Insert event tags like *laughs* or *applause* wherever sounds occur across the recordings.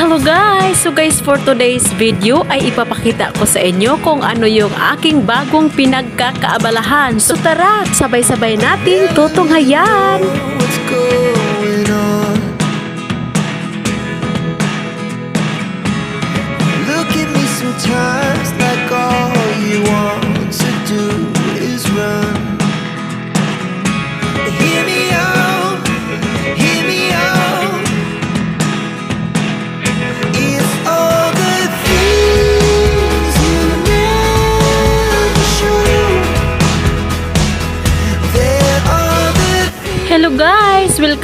Hello guys! So guys, for today's video ay ipapakita ko sa inyo kung ano yung aking bagong pinagkakaabalahan. So tara, sabay-sabay nating tutunghayan! what's going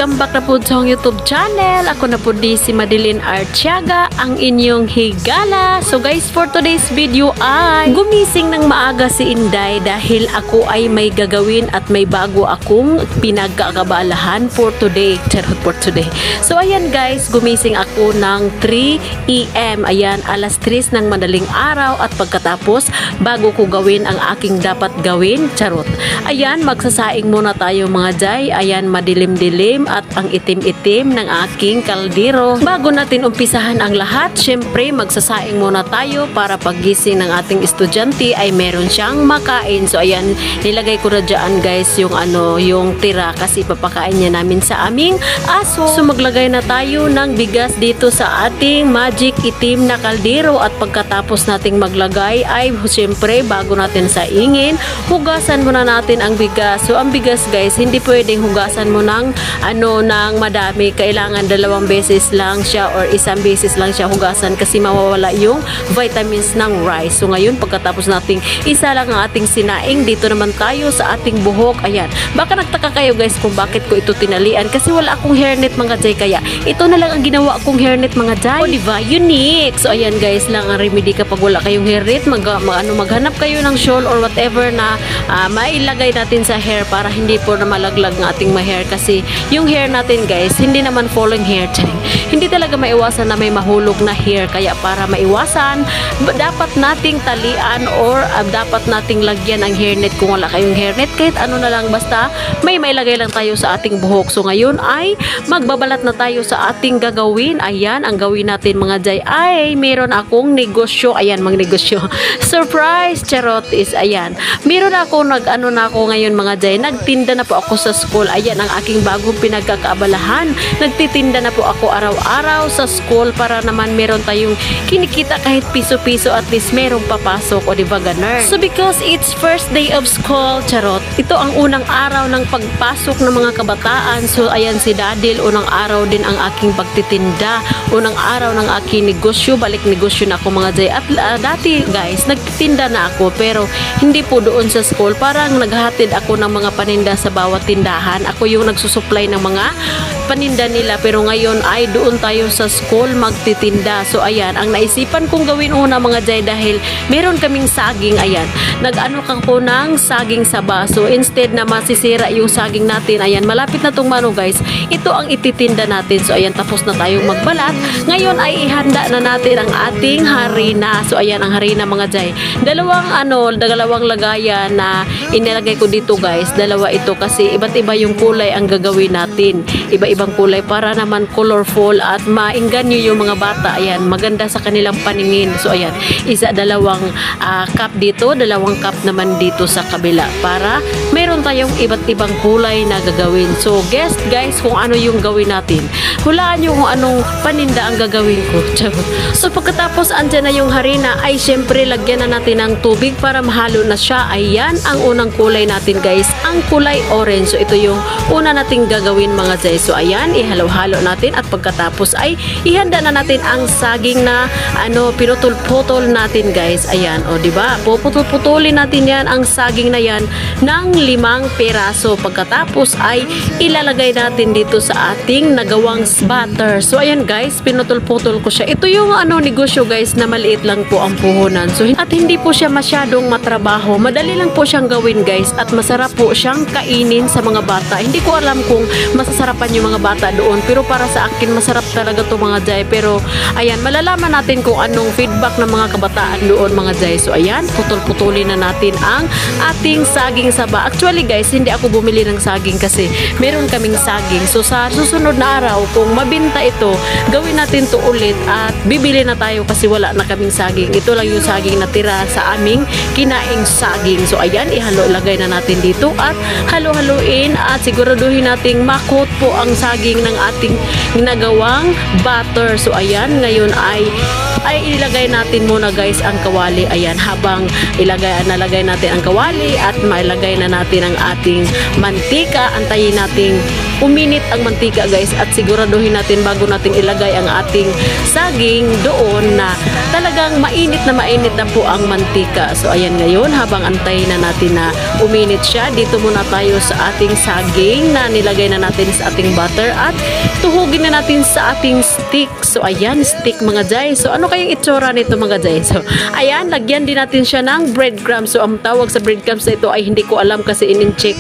Welcome back na po sa YouTube channel. Ako na po di si Madeline Artiaga, ang inyong higala. So guys, for today's video ay gumising ng maaga si Inday dahil ako ay may gagawin at may bago akong pinagkakabalahan for today. Charot for today. So ayan guys, gumising ako ng 3 a.m. Ayan, alas 3 ng madaling araw at pagkatapos bago ko gawin ang aking dapat gawin. Charot. Ayan, magsasaing muna tayo mga jay. Ayan, madilim-dilim at ang itim-itim ng aking kaldero. Bago natin umpisahan ang lahat, syempre magsasaing muna tayo para paggising ng ating estudyante ay meron siyang makain. So ayan, nilagay ko na dyan guys yung ano, yung tira kasi papakain niya namin sa aming aso. So maglagay na tayo ng bigas dito sa ating magic itim na kaldero at pagkatapos nating maglagay ay syempre bago natin saingin, hugasan muna natin ang bigas. So ang bigas guys, hindi pwedeng hugasan mo ng ano ng madami. Kailangan dalawang beses lang siya or isang beses lang siya hugasan kasi mawawala yung vitamins ng rice. So ngayon pagkatapos nating isa lang ang ating sinaing, dito naman tayo sa ating buhok. Ayan. Baka nagtaka kayo guys kung bakit ko ito tinalian kasi wala akong hairnet mga jay kaya ito na lang ang ginawa kong hairnet mga jay. O diba? Unique. So ayan guys lang ang remedy kapag wala kayong hairnet, mag, mag- ano, maghanap kayo ng shawl or whatever na ah, mailagay natin sa hair para hindi po na malaglag ng ating ma hair kasi yung hair natin guys, hindi naman falling hair. Charing. Hindi talaga maiwasan na may mahulog na hair kaya para maiwasan, dapat nating talian or ah, dapat nating lagyan ang hairnet kung wala kayong hairnet kahit ano na lang basta may mailagay lang tayo sa ating buhok. So ngayon ay magbabalat na tayo sa ating gagawin. Ayan, ang gawin natin mga jay ay meron akong negosyo. Ayan, mga negosyo. *laughs* Surprise! Charot is ayan. Meron ako nag ano na ako ngayon mga jay. Nagtinda na po ako sa school. Ayan ang aking bagong pinagkakaabalahan. Nagtitinda na po ako araw-araw sa school para naman meron tayong kinikita kahit piso-piso at least merong papasok o di ba ganun. So because it's first day of school, charot, ito ang unang araw ng pagpasok ng mga kabataan. So ayan si Dadil, unang araw din ang aking pagtitinda. Unang araw ng aking negosyo, balik negosyo na ako mga jay. At ah, dati guys, nagtitinda na ako pero hindi po doon sa school. Parang naghahatid ako ng mga paninda sa bawat tindahan. Ako yung nagsusupply ng mga paninda nila pero ngayon ay doon tayo sa school magtitinda. So ayan, ang naisipan kong gawin una mga jay dahil meron kaming saging ayan. Nag-ano ka ko ng saging sa baso. Instead na masisira yung saging natin, ayan, malapit na tong mano guys. Ito ang ititinda natin. So ayan, tapos na tayong magbalat. Ngayon ay ihanda na natin ang ating harina. So ayan ang harina mga jay. Dalawang ano, dalawang lagayan na inilagay ko dito guys. Dalawa ito kasi iba't iba yung kulay ang gagawin natin. Iba-ibang kulay para naman colorful at maingganyo yung mga bata. Ayan, maganda sa kanilang paningin. So ayan, isa dalawang ah, cup dito, dalawang cup naman dito sa kabila para meron tayong iba't ibang kulay na gagawin. So guess guys kung ano yung gawin natin. Hulaan nyo kung anong paninda ang gagawin ko. *laughs* So pagkatapos andyan na yung harina ay syempre lagyan na natin ng tubig para mahalo na siya. Ayan ang unang kulay natin guys. Ang kulay orange. So ito yung una nating gagawin mga jay. Ayan, ihalo-halo natin at pagkatapos ay ihanda na natin ang saging na ano pinutol-putol natin guys. Ayan, o di ba? Puputol-putulin natin yan ang saging na yan ng limang peraso. Pagkatapos ay ilalagay natin dito sa ating nagawang butter. So ayan guys, pinutol-putol ko siya. Ito yung ano negosyo guys na maliit lang po ang puhunan. So at hindi po siya masyadong matrabaho. Madali lang po siyang gawin guys at masarap po siyang kainin sa mga bata. Hindi ko alam kung masasarapan yung mga bata doon pero para sa akin masarap talaga to mga jay. Pero ayan, malalaman natin kung anong feedback ng mga kabataan doon mga jay. So ayan, putol-putulin na natin ang ating saging sa ba? Actually guys, hindi ako bumili ng saging kasi meron kaming saging. So sa susunod na araw, kung mabinta ito, gawin natin to ulit at bibili na tayo kasi wala na kaming saging. Ito lang yung saging na tira sa aming kinaing saging. So ayan, ihalo, ilagay na natin dito at halo-haluin at siguraduhin nating makot po ang saging ng ating ginagawang butter. So ayan, ngayon ay ay ilagay natin muna guys ang kawali. Ayan, habang ilagay, nalagay natin ang kawali at mailagay na natin ang ating mantika, antayin nating uminit ang mantika guys at siguraduhin natin bago natin ilagay ang ating saging doon na talagang mainit na mainit na po ang mantika. So ayan ngayon habang antayin na natin na uminit siya, dito muna tayo sa ating saging na nilagay na natin sa ating butter at tuhugin na natin sa ating stick. So ayan, stick mga jay. So ano kayang itsura nito mga jay? So ayan, lagyan din natin siya ng breadcrumbs. So ang tawag sa breadcrumbs na ito ay hindi ko alam kasi in-check.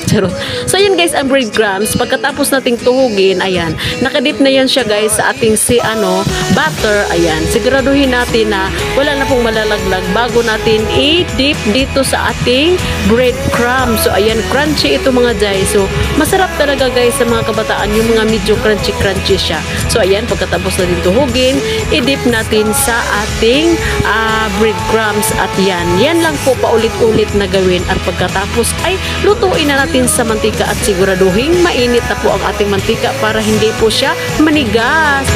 So ayan guys, ang breadcrumbs. Pagkatapos nating tuhugin, ayan, nakadip na yan siya guys sa ating si ano, butter. Ayan, siguraduhin natin na wala na pong malalaglag bago natin i-dip dito sa ating breadcrumbs. So ayan, crunchy ito mga jay. So masarap talaga guys sa mga kabataan yung mga medyo crunchy-crunchy siya. So ayan, pagkatapos natin tuhugin, i-dip natin sa ating ah, breadcrumbs at yan. Yan lang po paulit-ulit na gawin at pagkatapos ay lutuin na natin sa mantika at siguraduhin mainit na po ang ating mantika para hindi po siya manigas.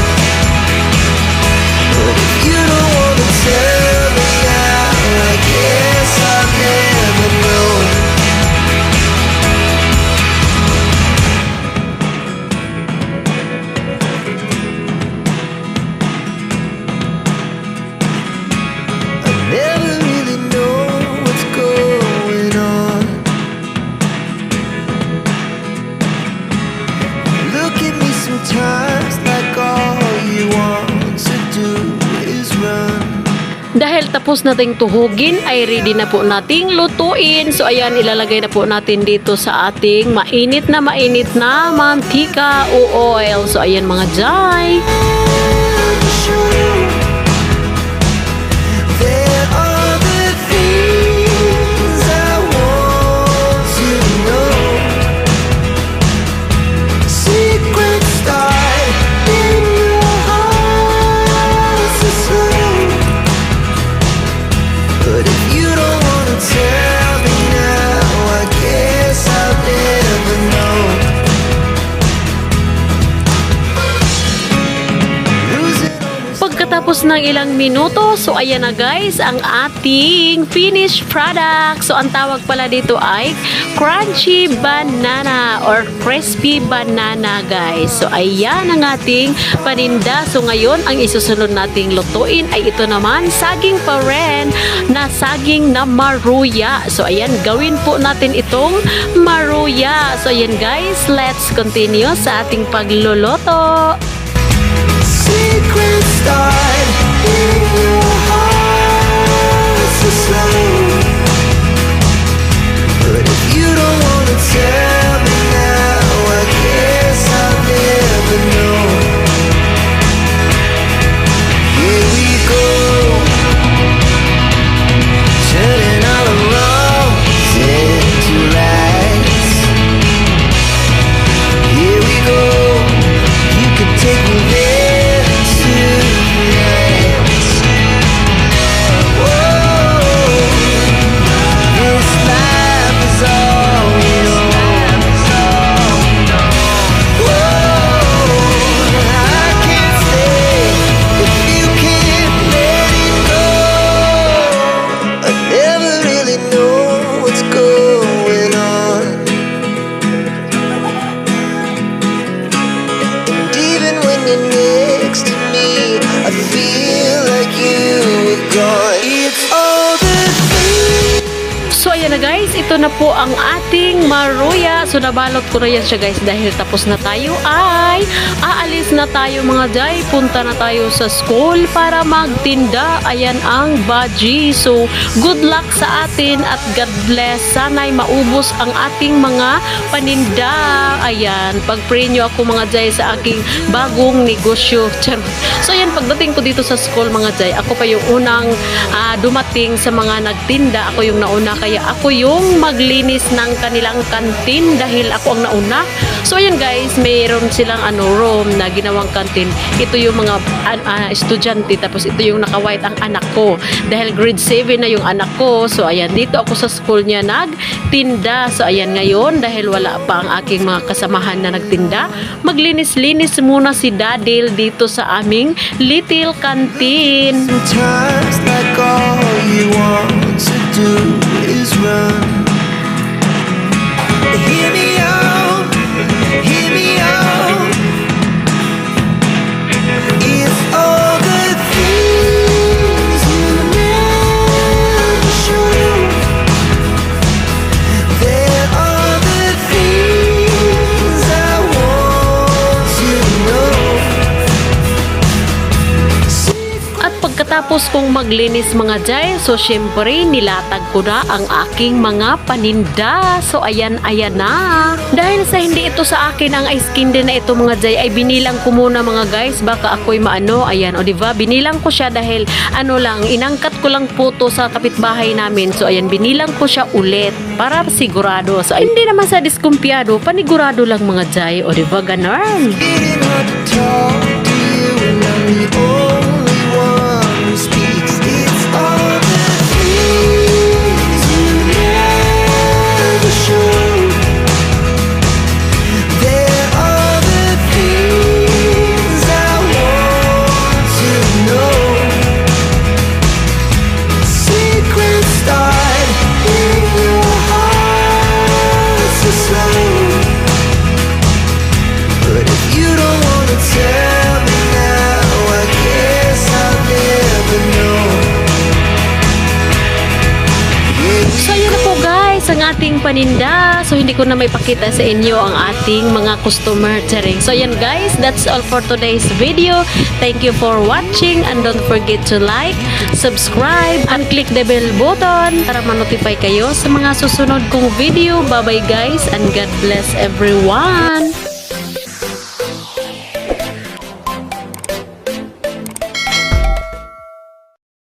Dahil tapos nating tuhugin, ay ready na po nating lutuin. So ayan, ilalagay na po natin dito sa ating mainit na mainit na mantika o oil. So ayan mga jay. Pagkatapos ng ilang minuto, so ayan na guys, ang ating finished product. So ang tawag pala dito ay crunchy banana or crispy banana guys. So ayan ang ating paninda. So ngayon, ang isusunod nating lutuin ay ito naman, saging pa rin na saging na maruya. So ayan, gawin po natin itong maruya. So ayan guys, let's continue sa ating pagluluto. secret start But if you don't wanna tell guys, ito na po ang ating maruya. So nabalot ko na yan siya guys dahil tapos na tayo ay aalis na tayo mga jay. Punta na tayo sa school para magtinda. Ayan ang baji. So good luck sa atin at God bless. Sana'y maubos ang ating mga paninda. Ayan, pag-pray nyo ako mga jay sa aking bagong negosyo. *laughs* So ayan, pagdating ko dito sa school mga jay, ako pa yung unang ah, dumating sa mga nagtinda. Ako yung nauna kaya ako yung tulong maglinis ng kanilang kantin dahil ako ang nauna. So ayan guys, mayroon silang ano room na ginawang kantin. Ito yung mga an- ah, estudyante tapos ito yung naka-white ang anak ko. Dahil grade 7 na yung anak ko. So ayan, dito ako sa school niya nagtinda. So ayan ngayon dahil wala pa ang aking mga kasamahan na nagtinda, maglinis-linis muna si Dadil dito sa aming little canteen. Sometimes like all you want to do is run. At pagkatapos kong maglinis mga jay, so syempre nilatag ko na ang aking mga paninda. So ayan, ayan na. Dahil sa hindi ito sa akin ang ice candy na ito mga jay, ay binilang ko muna mga guys, baka ako'y maano. Ayan, o diba, binilang ko siya dahil ano lang, inangkat ko lang po to sa kapitbahay namin. So ayan, binilang ko siya ulit para sigurado. So hindi naman sa diskumpiyado, panigurado lang mga jay, o diba, ganon. Getting paninda. So hindi ko na may pakita sa inyo ang ating mga customer charing. So yan guys, that's all for today's video. Thank you for watching and don't forget to like, subscribe, and click the bell button para ma-notify kayo sa mga susunod kong video. Bye bye guys and God bless everyone!